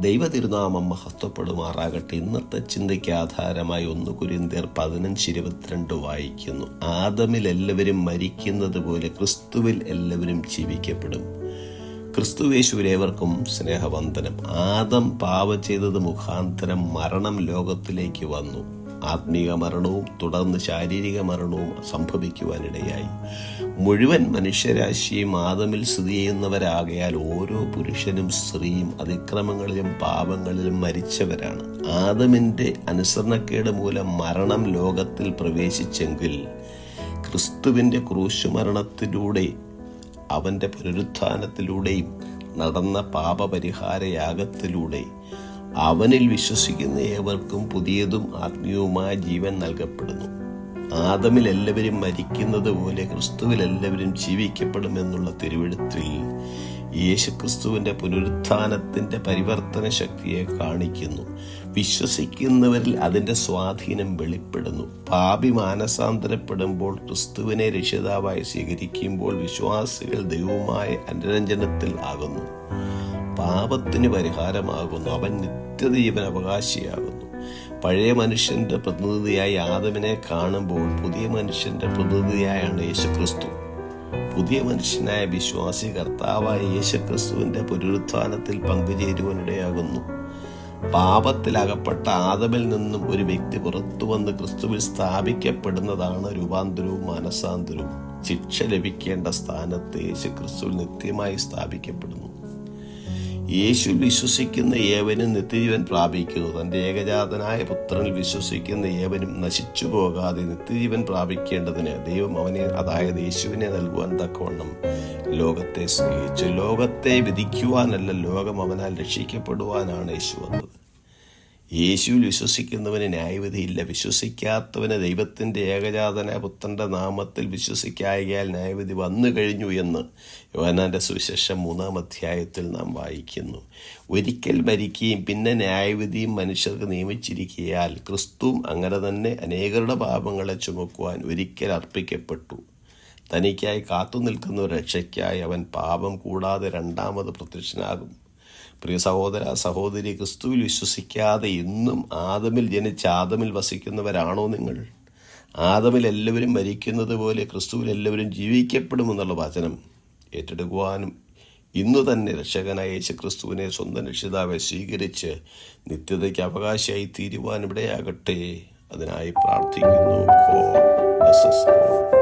ദൈവ തിരുനാമം മഹത്വപ്പെടുമാറാകട്ടെ. ഇന്നത്തെ ചിന്തയ്ക്ക് ആധാരമായി ഒന്ന് കുരിന്തിയർ പതിനഞ്ച് ഇരുപത്തിരണ്ട് വായിക്കുന്നു. ആദമിൽ എല്ലാവരും മരിക്കുന്നത് പോലെ ക്രിസ്തുവിൽ എല്ലാവരും ജീവിക്കപ്പെടും. ക്രിസ്തുവേശുവിലേവർക്കും സ്നേഹവന്ദനം. ആദം പാവ ചെയ്തത് മുഖാന്തരം മരണം ലോകത്തിലേക്ക് വന്നു. ആത്മീക മരണവും തുടർന്ന് ശാരീരിക മരണവും സംഭവിക്കുവാനിടയായി. മുഴുവൻ മനുഷ്യരാശിയും ആദമിൽ സ്ഥിതി ചെയ്യുന്നവരാകയാൽ ഓരോ പുരുഷനും സ്ത്രീയും അതിക്രമങ്ങളിലും പാപങ്ങളിലും മരിച്ചവരാണ്. ആദമിന്റെ അനുസരണക്കേട് മൂലം മരണം ലോകത്തിൽ പ്രവേശിച്ചെങ്കിൽ ക്രിസ്തുവിന്റെ ക്രൂശുമരണത്തിലൂടെ അവന്റെ പുനരുത്ഥാനത്തിലൂടെയും നടന്ന പാപപരിഹാര യാഗത്തിലൂടെ അവനിൽ വിശ്വസിക്കുന്ന ഏവർക്കും പുതിയതും ആത്മീയവുമായ ജീവൻ നൽകപ്പെടുന്നു. ആദമിൽ എല്ലാവരും മരിക്കുന്നത് പോലെ ക്രിസ്തുവിൽ എല്ലാവരും ജീവിക്കപ്പെടുമെന്നുള്ള തിരുവെഴുത്തിൽ യേശുക്രിസ്തുവിന്റെ പുനരുത്ഥാനത്തിന്റെ പരിവർത്തന ശക്തിയെ കാണിക്കുന്നു. വിശ്വസിക്കുന്നവരിൽ അതിന്റെ സ്വാധീനം വെളിപ്പെടുന്നു. പാപി മാനസാന്തരപ്പെടുമ്പോൾ ക്രിസ്തുവിനെ രക്ഷിതാവായി സ്വീകരിക്കുമ്പോൾ വിശ്വാസികൾ ദൈവവുമായ അനുരഞ്ജനത്തിൽ ആകുന്നു. പാപത്തിന് പരിഹാരമാകുന്നു. അവൻ നിത്യജീവൻ അവകാശിയാകുന്നു. പഴയ മനുഷ്യന്റെ പ്രതിനിധിയായി ആദമിനെ കാണുമ്പോൾ പുതിയ മനുഷ്യന്റെ പ്രതിനിധിയായാണ് യേശുക്രിസ്തു. പുതിയ മനുഷ്യനായ വിശ്വാസി കർത്താവായ യേശുക്രിസ്തുവിന്റെ പുനരുത്ഥാനത്തിൽ പങ്കുചേരുവാനിടയാകുന്നു. പാപത്തിലകപ്പെട്ട ആദമിൽ നിന്നും ഒരു വ്യക്തി പുറത്തു വന്ന് ക്രിസ്തുവിൽ സ്ഥാപിക്കപ്പെടുന്നതാണ് രൂപാന്തരവും മനസാന്തരവും. ശിക്ഷ ലഭിക്കേണ്ട സ്ഥാനത്ത് യേശു ക്രിസ്തുവിൽ നിത്യമായി സ്ഥാപിക്കപ്പെടുന്നു. യേശു വിശ്വസിക്കുന്ന ഏവനും നിത്യജീവൻ പ്രാപിക്കുന്നു. തന്റെ ഏകജാതനായ പുത്രനിൽ വിശ്വസിക്കുന്ന ഏവനും നശിച്ചു പോകാതെ നിത്യജീവൻ പ്രാപിക്കേണ്ടതിന് ദൈവം അവനെ അതായത് യേശുവിനെ നൽകുവാൻ തക്കവണ്ണം ലോകത്തെ സ്നേഹിച്ചു. ലോകത്തെ വിധിക്കുവാനല്ല ലോകം അവനാൽ രക്ഷിക്കപ്പെടുവാനാണ് യേശു വന്നത്. യേശുവിൽ വിശ്വസിക്കുന്നവന് ന്യായവിധിയില്ല. വിശ്വസിക്കാത്തവന് ദൈവത്തിന്റെ ഏകജാതന പുത്രന്റെ നാമത്തിൽ വിശ്വസിക്കായകയാൽ ന്യായവിധി വന്നു കഴിഞ്ഞു എന്ന് യോഹനാന്റെ സുവിശേഷം മൂന്നാം അധ്യായത്തിൽ നാം വായിക്കുന്നു. ഒരിക്കൽ മരിക്കുകയും പിന്നെ ന്യായവിധിയും മനുഷ്യർക്ക് നിയമിച്ചിരിക്കയാൽ ക്രിസ്തുവും അങ്ങനെ തന്നെ അനേകരുടെ പാപങ്ങളെ ചുമക്കുവാൻ ഒരിക്കൽ അർപ്പിക്കപ്പെട്ടു. തനിക്കായി കാത്തു നിൽക്കുന്ന രക്ഷയ്ക്കായി അവൻ പാപം കൂടാതെ രണ്ടാമത് പ്രത്യക്ഷനാകും. പ്രിയ സഹോദര സഹോദരി ക്രിസ്തുവിൽ വിശ്വസിക്കാതെ ഇന്നും ആദമിൽ ജനിച്ച ആദമിൽ വസിക്കുന്നവരാണോ നിങ്ങൾ? ആദമിൽ എല്ലാവരും മരിക്കുന്നത് പോലെ ക്രിസ്തുവിൽ എല്ലാവരും ജീവിക്കപ്പെടുമെന്നുള്ള വചനം ഏറ്റെടുക്കുവാനും ഇന്നു തന്നെ രക്ഷകനായ യേശു ക്രിസ്തുവിനെ സ്വന്തം രക്ഷിതാവെ സ്വീകരിച്ച് നിത്യതയ്ക്ക് അവകാശിയായി തീരുവാൻ ഇവിടെയാകട്ടെ. അതിനായി പ്രാർത്ഥിക്കുന്നു.